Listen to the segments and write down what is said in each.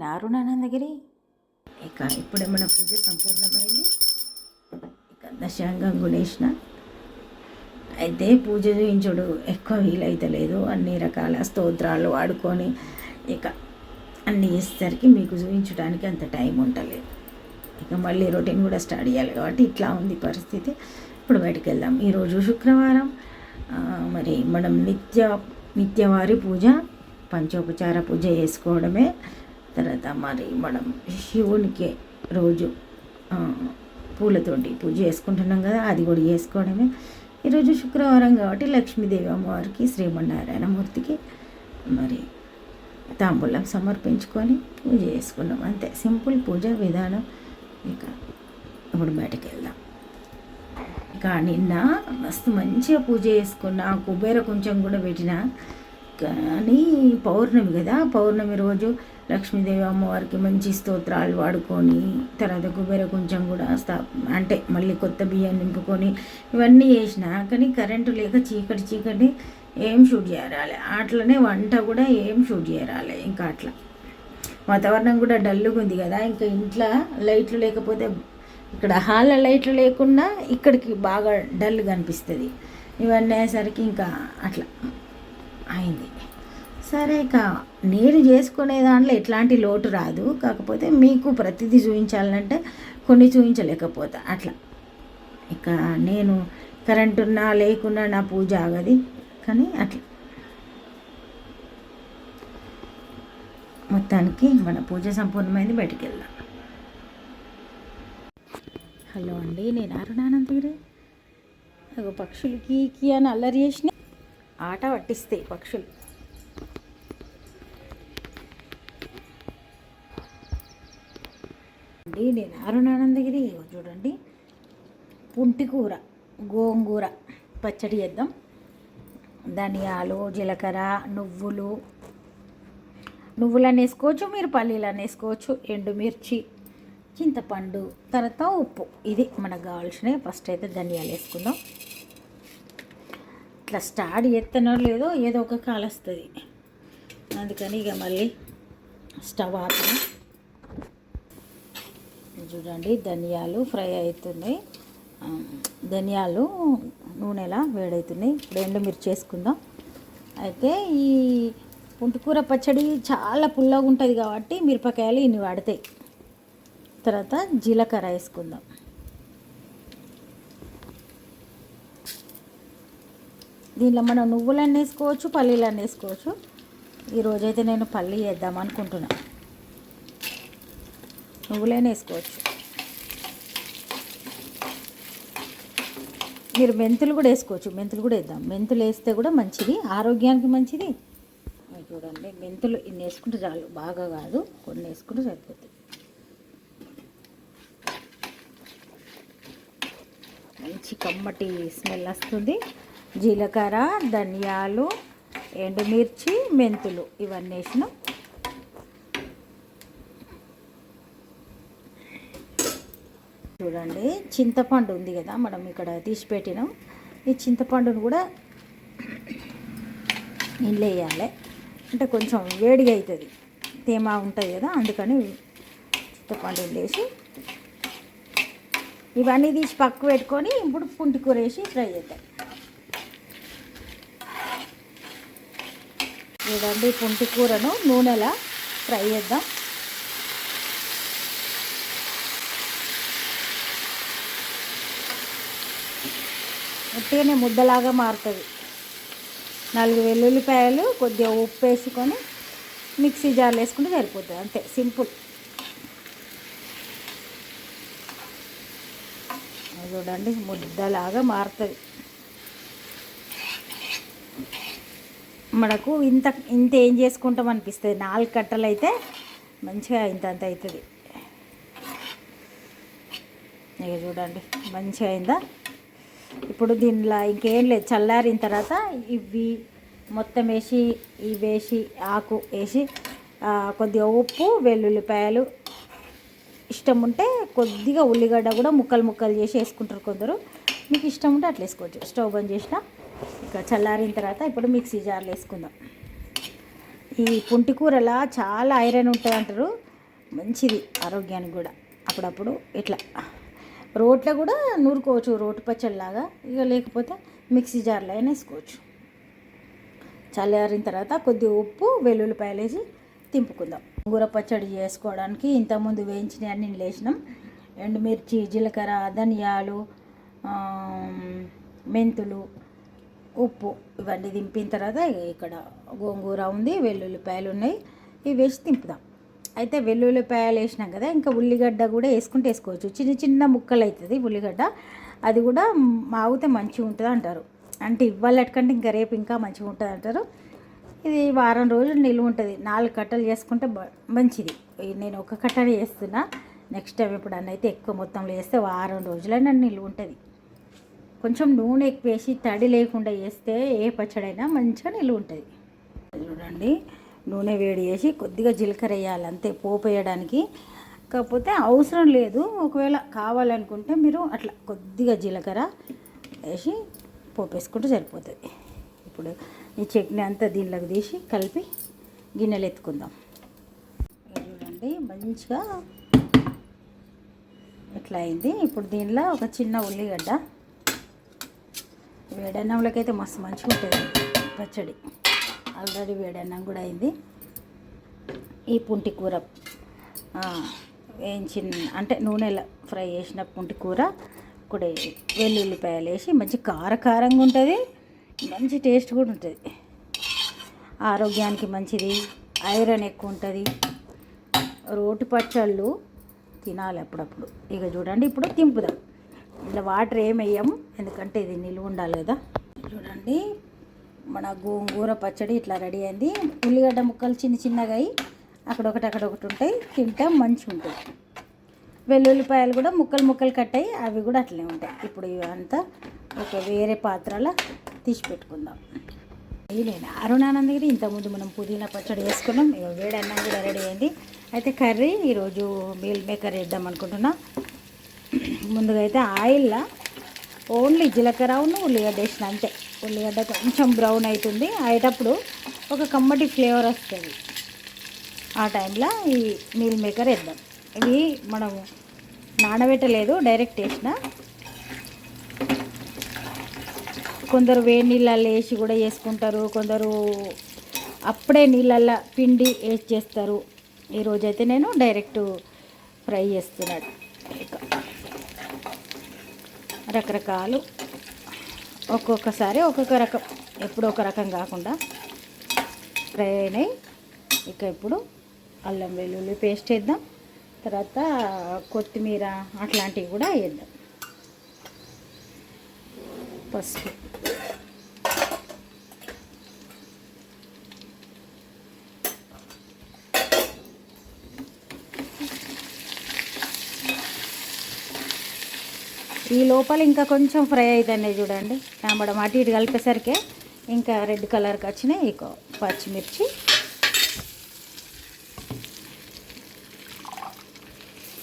నేను రుణానందగిరి. ఇక ఇప్పుడే మన పూజ సంపూర్ణమైంది. ఇక దశాంగం గుణేష్ణ. అయితే పూజ చేయించుడు ఎక్కువ వీలైతలేదు అన్ని రకాల స్తోత్రాలు వాడుకొని ఇక అన్నీ చేసేసరికి మీకు చూపించడానికి అంత టైం ఉండలేదు. ఇక మళ్ళీ రొటీన్ కూడా స్టార్ట్ చేయాలి కాబట్టి ఇట్లా ఉంది పరిస్థితి. ఇప్పుడు బయటికి వెళ్దాం. ఈరోజు శుక్రవారం. మరి మనం నిత్య నిత్యవారి పూజ పంచోపచార పూజ చేసుకోవడమే. తర్వాత మరి మనం శివునికి రోజు పూలతోటి పూజ చేసుకుంటున్నాం కదా అది కూడా చేసుకోవడమే. ఈరోజు శుక్రవారం కాబట్టి లక్ష్మీదేవి అమ్మవారికి శ్రీమన్నారాయణమూర్తికి మరి తాంబూలం సమర్పించుకొని పూజ చేసుకున్నాం. అంతే సింపుల్ పూజ విధానం. ఇక ఇప్పుడు బయటకు వెళ్దాం. ఇక నిన్న మస్తు మంచిగా పూజ చేసుకున్నా కుబేర కొంచెం కూడా పెట్టిన. కానీ పౌర్ణమి కదా. పౌర్ణమి రోజు లక్ష్మీదేవి అమ్మవారికి మంచి స్తోత్రాలు వాడుకొని తర్వాత కుబేర కొంచెం కూడా స్థా అంటే మళ్ళీ కొత్త బియ్యం నింపుకొని ఇవన్నీ చేసిన కానీ కరెంటు లేక చీకటి చీకటి ఏం షూట్ చేయరాలే అట్లనే వంట కూడా ఏం షూట్ చేయరాలే ఇంకా అట్లా. వాతావరణం కూడా డల్లుగా ఉంది కదా. ఇంకా ఇంట్లో లైట్లు లేకపోతే ఇక్కడ హాల్లో లైట్లు లేకుండా ఇక్కడికి బాగా డల్గా అనిపిస్తుంది. ఇవన్నీ అయ్యేసరికి ఇంకా అట్లా. అయింది. సరే ఇక నేను చేసుకునే దాంట్లో ఎట్లాంటి లోటు రాదు. కాకపోతే మీకు ప్రతిదీ చూపించాలంటే కొన్ని చూపించలేకపోతా అట్లా. ఇక నేను కరెంట్ ఉన్నా లేకున్నా నా పూజ ఆగది. కానీ అట్లా. మొత్తానికి మన పూజ సంపూర్ణమైంది బయటికి వెళ్దాం హలో అండి నేను అరుణానందగిరి అగో పక్షులు కీ అని అల్లరి చేసిన ఆట పట్టిస్తాయి పక్షులు. అండి నేను అరుణానందగిరి చూడండి. చూడండి పుంటికూర గోంగూర పచ్చడి చేద్దాం. ధనియాలు జీలకర్ర నువ్వులు. నువ్వులు వేసుకోవచ్చు మీరు పల్లీలు వేసుకోవచ్చు ఎండుమిర్చి చింతపండు తర్వాత ఉప్పు. ఇది మనకు కావాల్సినవి. ఫస్ట్ అయితే ధనియాలు వేసుకుందాం. ఇట్లా స్టార్ట్ చేస్తానో లేదో ఏదో ఒక కాలు వస్తుంది. అందుకని ఇక మళ్ళీ స్టవ్ ఆపి చూడండి ధనియాలు ఫ్రై అవుతున్నాయి ధనియాలు నూనెలా వేడవుతున్నాయి ఇప్పుడు ఎండుమిర్చి వేసుకుందాం అయితే ఈ పుంటుకూర పచ్చడి చాలా పుల్లగా ఉంటుంది కాబట్టి మిరపకాయలు ఇన్ని వాడతాయి. తర్వాత జీలకర్ర వేసుకుందాం. దీనిలో మనం నువ్వులన్నీ వేసుకోవచ్చు పల్లీలన్నీ వేసుకోవచ్చు. ఈరోజైతే నేను పల్లీ వేద్దాం అనుకుంటున్నా. నువ్వులైనా వేసుకోవచ్చు. మీరు మెంతులు కూడా వేసుకోవచ్చు. మెంతులు కూడా వేద్దాం. మెంతులు వేస్తే కూడా మంచిది. ఆరోగ్యానికి మంచిది. చూడండి మెంతులు ఇన్ని వేసుకుంటే చాలు. బాగా కాదు. కొన్ని వేసుకుంటే సరిపోతుంది మంచి కమ్మటి స్మెల్ వస్తుంది. జీలకర్ర ధనియాలు ఎండుమిర్చి మెంతులు. ఇవన్నీ వేసినాం చూడండి. చింతపండు ఉంది కదా మనం ఇక్కడ తీసి పెట్టినాం ఈ చింతపండును కూడా ఇంట్లో వేయాలి. అంటే కొంచెం వేడిగా అవుతుంది. తేమ ఉంటుంది కదా అందుకని చింతపండు వేసి ఇవన్నీ తీసి పక్క పెట్టుకొని ఇప్పుడు పుంటి కూర వేసి ఫ్రై చేద్దాం. చూడండి పుంటి కూరను నూనెలా ఫ్రై చేద్దాం. ఉట్టిగానే ముద్దలాగా మారుతుంది. నాలుగు వెల్లుల్లిపాయలు కొద్దిగా ఉప్పు వేసుకొని మిక్సీ జార్లు వేసుకుంటే సరిపోతుంది. అంతే సింపుల్. చూడండి ముద్దలాగా మారుతుంది. మనకు ఇంత ఇంత ఏం చేసుకుంటాం అనిపిస్తుంది. నాలుగు కట్టలు అయితే మంచిగా ఇంత అంత అవుతుంది ఇక చూడండి మంచిగా అయిందా? ఇప్పుడు దీనిలో ఇంకేం లేదు. చల్లారిన తర్వాత ఇవి మొత్తం వేసి ఇవి వేసి ఆకు వేసి కొద్దిగా ఉప్పు వెల్లుల్లిపాయలు ఇష్టం ఉంటే కొద్దిగా ఉల్లిగడ్డ కూడా ముక్కలు ముక్కలు చేసి వేసుకుంటారు కొందరు. మీకు ఇష్టం ఉంటే అట్లా వేసుకోవచ్చు. స్టవ్ బంద్ చేసినా ఇక చల్లారిన తర్వాత ఇప్పుడు మిక్సీ జార్లు వేసుకుందాం. ఈ పుంటి కూరలా చాలా ఐరన్ ఉంటుంది అంటారు. మంచిది ఆరోగ్యానికి కూడా. అప్పుడప్పుడు ఇట్లా. రోట్లో కూడా నూరుకోవచ్చు రోటి పచ్చడిలాగా. ఇక లేకపోతే మిక్సీ జార్లో అయినా వేసుకోవచ్చు. చల్లారిన తర్వాత కొద్ది ఉప్పు వెల్లుల్లిపాయలు వేసి తింపుకుందాం. కూర పచ్చడి చేసుకోవడానికి ఇంతకుముందు వేయించిన అన్ని లేచినాం. ఎండుమిర్చి జీలకర్ర ధనియాలు మెంతులు ఉప్పు ఇవన్నీ దింపిన తర్వాత ఇక్కడ గోంగూర ఉంది వెల్లుల్లిపాయలు ఉన్నాయి. ఇవి వేసి దింపుదాం. అయితే వెల్లుల్లిపాయలు వేసినాం కదా ఇంకా ఉల్లిగడ్డ కూడా వేసుకుంటే వేసుకోవచ్చు. చిన్న చిన్న ముక్కలు అవుతుంది ఉల్లిగడ్డ. అది కూడా మాగితే మంచిగా ఉంటుంది అంటారు. అంటే ఇవాళకంటే ఇంకా రేపు ఇంకా మంచిగా ఉంటుంది అంటారు. ఇది వారం రోజులు నిల్వ ఉంటుంది. నాలుగు కట్టలు చేసుకుంటే మంచిది. నేను ఒక కట్టనే చేస్తున్నా. నెక్స్ట్ టైం ఎప్పుడన్నా అయితే ఎక్కువ మొత్తంలో చేస్తే వారం రోజులైనా నిల్వ ఉంటుంది. కొంచెం నూనె ఎక్కువ వేసి తడి లేకుండా వేస్తే ఏ పచ్చడైనా మంచిగా నిల్వ ఉంటుంది చూడండి నూనె వేడి చేసి కొద్దిగా జీలకర్ర వేయాలి అంతే పోపు వేయడానికి. కాకపోతే అవసరం లేదు ఒకవేళ కావాలనుకుంటే మీరు అట్లా కొద్దిగా జీలకర్ర వేసి పోపేసుకుంటే సరిపోతుంది. ఇప్పుడు ఈ చట్నీ అంతా దీనిలోకి తీసి కలిపి గిన్నెలు ఎత్తుకుందాం. చూడండి మంచిగా ఇట్లా అయింది. ఇప్పుడు దీనిలో ఒక చిన్న ఉల్లిగడ్డ వేడన్నంలోకి అయితే మస్తు మంచిగా ఉంటుంది పచ్చడి. ఆల్రెడీ వేడన్నం కూడా అయింది. ఈ పుంటి కూర వేయించిన అంటే నూనెలో ఫ్రై చేసిన పుంటి కూర కూడా వెల్లుల్లిపాయలు వేసి మంచి కారకారంగా ఉంటుంది. మంచి టేస్ట్ కూడా ఉంటుంది. ఆరోగ్యానికి మంచిది. ఐరన్ ఎక్కువ ఉంటుంది. రోటి పచ్చళ్ళు తినాలి అప్పుడప్పుడు. ఇక చూడండి ఇప్పుడు తింపుదాం. ఇలా వాటర్ ఏం ఎందుకంటే ఇది నిలువ ఉండాలి కదా. చూడండి. మన గోంగూర పచ్చడి ఇట్లా రెడీ అయింది. ఉల్లిగడ్డ ముక్కలు చిన్న చిన్నగా అయ్యి అక్కడొకటి అక్కడొకటి ఉంటాయి. తింటాం మంచిగా ఉంటుంది వెల్లుల్లిపాయలు కూడా ముక్కలు ముక్కలు కట్టాయి అవి కూడా అట్లనే ఉంటాయి. ఇప్పుడు ఇవంతా ఒక వేరే పాత్రలో తీసి పెట్టుకుందాం. ఇది నేను అరుణానంద ఇంతకుముందు మనం పుదీనా పచ్చడి వేసుకున్నాం. ఇక వేడి అన్నం కూడా రెడీ అయింది. అయితే కర్రీ ఈరోజు మీల్ మేకర్ వేద్దాం అనుకుంటున్నాం. ముందుగా అయితే ఆయిల్లో ఓన్లీ జీలకర్ర ఉన్న ఉల్లిగడ్డ వేసిన అంతే. ఉల్లిగడ్డ కొంచెం బ్రౌన్ అవుతుంది అయ్యేటప్పుడు ఒక కమ్మటి ఫ్లేవర్ వస్తుంది. ఆ టైంలో ఈ మీల్ మేకర్ వేద్దాం. ఇవి మనం నానబెట్టలేదు డైరెక్ట్ వేసిన. కొందరు వేడి నీళ్ళల్లో వేసి కూడా చేసుకుంటారు కొందరు అప్పుడే నీళ్ళల్లో పిండి వేసి చేస్తారు. ఈరోజైతే నేను డైరెక్ట్ ఫ్రై చేస్తున్నాడు ఇక రకరకాలు. ఒక్కొక్కసారి ఒక్కొక్క రకం. ఎప్పుడు ఒక రకం కాకుండా ఫ్రై అయినాయి. ఇక ఇప్పుడు అల్లం వెల్లుల్లి పేస్ట్ వేద్దాం. తర్వాత కొత్తిమీర అట్లాంటివి కూడా వేద్దాం. పసుపు. ఈ లోపల ఇంకా కొంచెం ఫ్రై అవుతున్నాయి చూడండి. టమాటం అటు ఇటు కలిపేసరికి ఇంకా రెడ్ కలర్కి వచ్చినాయి ఇక పచ్చిమిర్చి.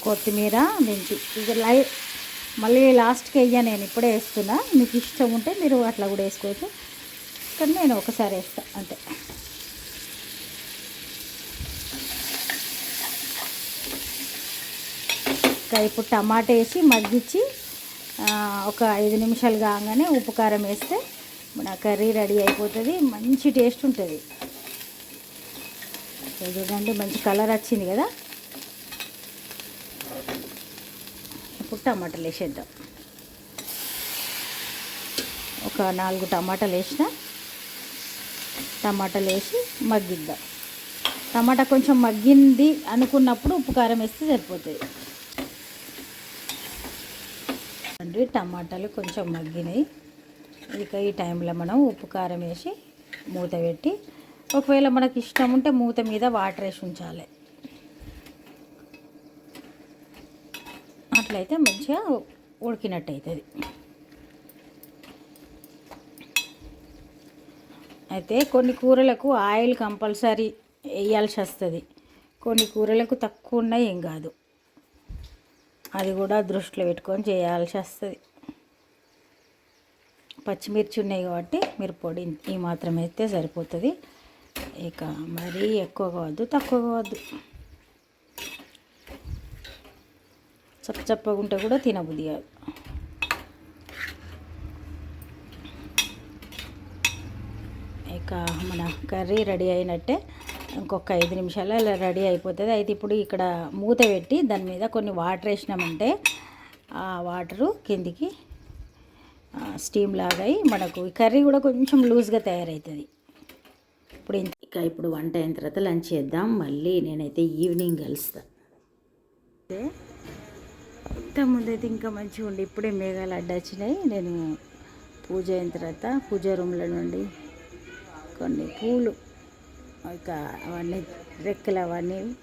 కొత్తిమీర మెంతి. ఇది లై మళ్ళీ లాస్ట్కి వెయ్యా నేను ఇప్పుడే వేస్తున్నా. మీకు ఇష్టం ఉంటే మీరు అట్లా కూడా వేసుకోవచ్చు. కానీ నేను ఒకసారి వేస్తా అంతే. ఇంకా ఇప్పుడు టమాటా వేసి మగ్గించి ఒక ఐదు నిమిషాలు కాగానే ఉప్పు కారం వేస్తే మన కర్రీ రెడీ అయిపోతుంది. మంచి టేస్ట్ ఉంటుంది. చూడండి మంచి కలర్ వచ్చింది కదా. ఇప్పుడు టమాటాలు వేసేద్దాం. ఒక నాలుగు టమాటాలు వేసిన టమాటాలు వేసి మగ్గిద్దాం. టమాటా కొంచెం మగ్గింది అనుకున్నప్పుడు ఉప్పు కారం వేస్తే సరిపోతుంది. అండి టమాటాలు కొంచెం మగ్గినాయి. ఇక ఈ టైంలో మనం ఉప్పు కారం వేసి మూత పెట్టి ఒకవేళ మనకి ఇష్టం ఉంటే మూత మీద వాటర్ వేసి ఉంచాలి. అట్లయితే మంచిగా ఉడికినట్టు అవుతుంది అయితే కొన్ని కూరలకు ఆయిల్ కంపల్సరీ వేయాల్సి వస్తుంది. కొన్ని కూరలకు తక్కువ ఉన్నాయి ఏం కాదు. అది కూడా దృష్టిలో పెట్టుకొని చేయాల్సి వస్తుంది. పచ్చిమిర్చి ఉన్నాయి కాబట్టి మీరు పొడి ఈ మాత్రం సరిపోతుంది. ఇక మరీ ఎక్కువ కావద్దు తక్కువ కావద్దు. చప్ప చప్పగా ఉంటే కూడా తినబుద్ధి కాదు. ఇక మన కర్రీ రెడీ అయినట్టే ఇంకొక ఐదు నిమిషాలు అలా రెడీ అయిపోతుంది. అయితే ఇప్పుడు ఇక్కడ మూత పెట్టి దాని మీద కొన్ని వాటర్ వేసినామంటే ఆ వాటరు కిందికి స్టీమ్ లాగా మనకు కర్రీ కూడా కొంచెం లూజ్గా తయారవుతుంది ఇప్పుడు ఇంకా ఇప్పుడు వంట అయిన తర్వాత లంచ్ చేద్దాం. మళ్ళీ నేనైతే ఈవినింగ్ కలుస్తా. అయితే ఇంత ముందైతే ఇంకా మంచిగా ఉండి ఇప్పుడే మేఘాలు అడ్డొచ్చినాయి నేను పూజ అయిన తర్వాత పూజ రూమ్లో నుండి కొన్ని పూలు ఇక అవన్నీ రెక్కలు అవన్నీ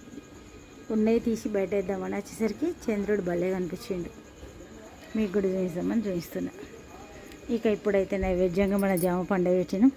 ఉన్నాయి తీసి బయటేద్దామని వచ్చేసరికి చంద్రుడు భలే కనిపించిండు. మీకు కూడా చూపిస్తామని చూపిస్తున్నా. ఇక ఇప్పుడైతే నైవేద్యంగా మన జామ పండుగ పెట్టినాం.